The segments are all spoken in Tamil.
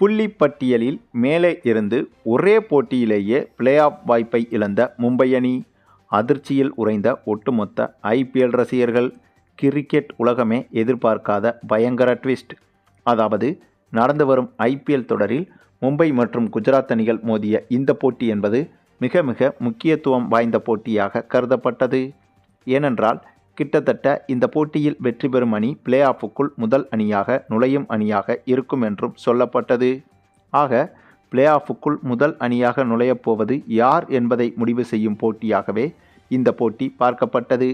புள்ளி பட்டியலில் மேலே இருந்து ஒரே போட்டியிலேயே பிளே ஆஃப் வாய்ப்பை இழந்த மும்பை அணி அதிர்ச்சியில் உறைந்த ஒட்டுமொத்த ஐபிஎல் ரசிகர்கள் கிரிக்கெட் உலகமே எதிர்பார்க்காத பயங்கர ட்விஸ்ட். அதாவது நடந்து வரும் ஐபிஎல் தொடரில் மும்பை மற்றும் குஜராத் அணிகள் மோதிய இந்த போட்டி என்பது மிக மிக முக்கியத்துவம் வாய்ந்த போட்டியாக கருதப்பட்டது. ஏனென்றால் கிட்டத்தட்ட இந்த போட்டியில் வெற்றி பெறும் அணி பிளே ஆஃபுக்குள் முதல் அணியாக நுழையும் அணியாக இருக்கும் என்றும் சொல்லப்பட்டது. ஆக பிளே ஆஃபுக்குள் முதல் அணியாக நுழையப் போவது யார் என்பதை முடிவு செய்யும் போட்டியாகவே இந்த போட்டி பார்க்கப்பட்டது.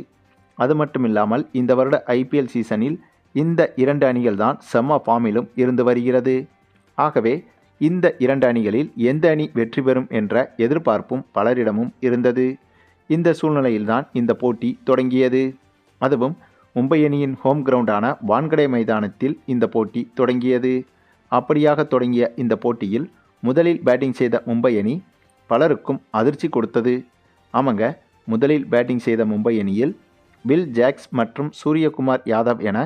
அது மட்டுமில்லாமல் இந்த வருட ஐபிஎல் சீசனில் இந்த இரண்டு அணிகள் தான் செம்ம ஃபார்மிலும் இருந்து வருகிறது. ஆகவே இந்த இரண்டு அணிகளில் எந்த அணி வெற்றி பெறும் என்ற எதிர்பார்ப்பும் பலரிடமும் இருந்தது. இந்த சூழ்நிலையில்தான் இந்த போட்டி தொடங்கியது. அதுவும் மும்பை அணியின் ஹோம் கிரவுண்டான வான்கடை மைதானத்தில் இந்த போட்டி தொடங்கியது. அப்படியாக தொடங்கிய இந்த போட்டியில் முதலில் பேட்டிங் செய்த மும்பை அணி பலருக்கும் அதிர்ச்சி கொடுத்தது. ஆமாங்க முதலில் பேட்டிங் செய்த மும்பை அணியில் வில் ஜாக்ஸ் மற்றும் சூரியகுமார் யாதவ் என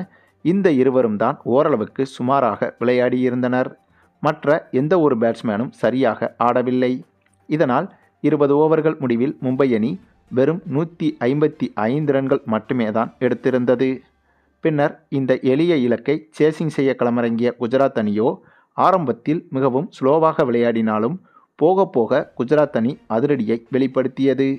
இந்த இருவரும் தான் ஓரளவுக்கு சுமாராக விளையாடியிருந்தனர். மற்ற எந்த ஒரு பேட்ஸ்மேனும் சரியாக ஆடவில்லை. இதனால் இருபது ஓவர்கள் முடிவில் மும்பை அணி வெறும் நூற்றி ஐம்பத்தி ஐந்து ரன்கள் மட்டுமே தான் எடுத்திருந்தது. பின்னர் இந்த எளிய இலக்கை சேசிங் செய்ய களமிறங்கிய குஜராத் அணியோ ஆரம்பத்தில் மிகவும் ஸ்லோவாக விளையாடினாலும் போக போக குஜராத் அணி அதிரடியை வெளிப்படுத்தியது.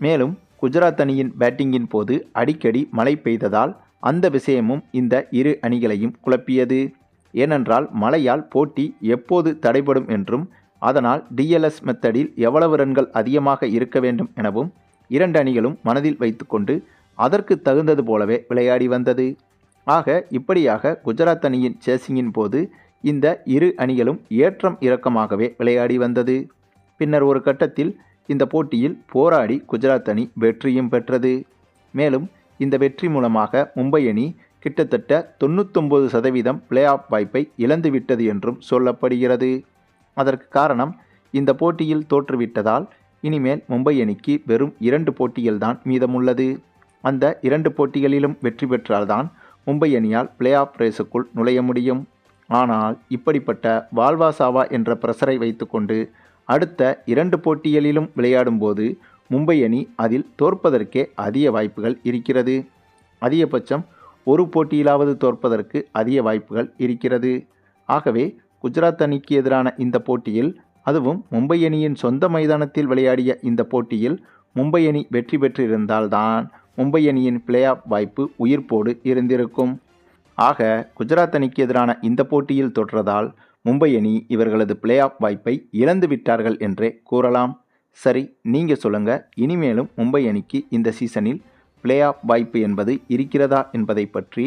மேலும் குஜராத் அணியின் பேட்டிங்கின் போது அடிக்கடி மழை பெய்ததால் அந்த விஷயமும் இந்த இரு அணிகளையும் குழப்பியது. ஏனென்றால் மழையால் போட்டி எப்போது தடைபடும் என்றும் அதனால் டிஎல்எஸ் மெத்தடில் எவ்வளவு ரன்கள் அதிகமாக இருக்க வேண்டும் எனவும் இரண்டு அணிகளும் மனதில் வைத்துக்கொண்டு அதற்கு தகுந்தது போலவே விளையாடி வந்தது. ஆக இப்படியாக குஜராத் அணியின் சேசிங்கின் போது இந்த இரு அணிகளும் ஏற்றம் இறக்கமாகவே விளையாடி வந்தது. பின்னர் ஒரு கட்டத்தில் இந்த போட்டியில் போராடி குஜராத் அணி வெற்றியும் பெற்றது. மேலும் இந்த வெற்றி மூலமாக மும்பை அணி கிட்டத்தட்ட தொண்ணூத்தொம்பது சதவீதம் பிளே ஆஃப் வாய்ப்பை இழந்துவிட்டது என்றும் சொல்லப்படுகிறது. அதற்கு காரணம் இந்த போட்டியில் தோற்றுவிட்டதால் இனிமேல் மும்பை அணிக்கு வெறும் இரண்டு போட்டிகள் தான் மீதமுள்ளது. அந்த இரண்டு போட்டிகளிலும் வெற்றி பெற்றால்தான் மும்பை அணியால் பிளே ஆஃப் ரேஸுக்குள் நுழைய முடியும். ஆனால் இப்படிப்பட்ட வால்வாசாவா என்ற பிரசரை வைத்துக்கொண்டு அடுத்த இரண்டு போட்டிகளிலும் விளையாடும்போது மும்பை அணி அதில் தோற்பதற்கே அதிக வாய்ப்புகள் இருக்கிறது. அதிகபட்சம் ஒரு போட்டியிலாவது தோற்பதற்கு அதிக வாய்ப்புகள் இருக்கிறது. ஆகவே குஜராத் அணிக்கு எதிரான இந்த போட்டியில் அதுவும் மும்பை அணியின் சொந்த மைதானத்தில் விளையாடிய இந்த போட்டியில் மும்பை அணி வெற்றி பெற்றிருந்தால்தான் மும்பை அணியின் பிளே ஆஃப் வாய்ப்பு உயிர்ப்போடு இருந்திருக்கும். ஆக குஜராத் அணிக்கு எதிரான இந்த போட்டியில் தோற்றதால் மும்பை அணி இவர்களது பிளே ஆஃப் வாய்ப்பை இழந்து விட்டார்கள் என்றே கூறலாம். சரி நீங்கள் சொல்லுங்கள் இனிமேலும் மும்பை அணிக்கு இந்த சீசனில் பிளே ஆஃப் வாய்ப்பு என்பது இருக்கிறதா என்பதை பற்றி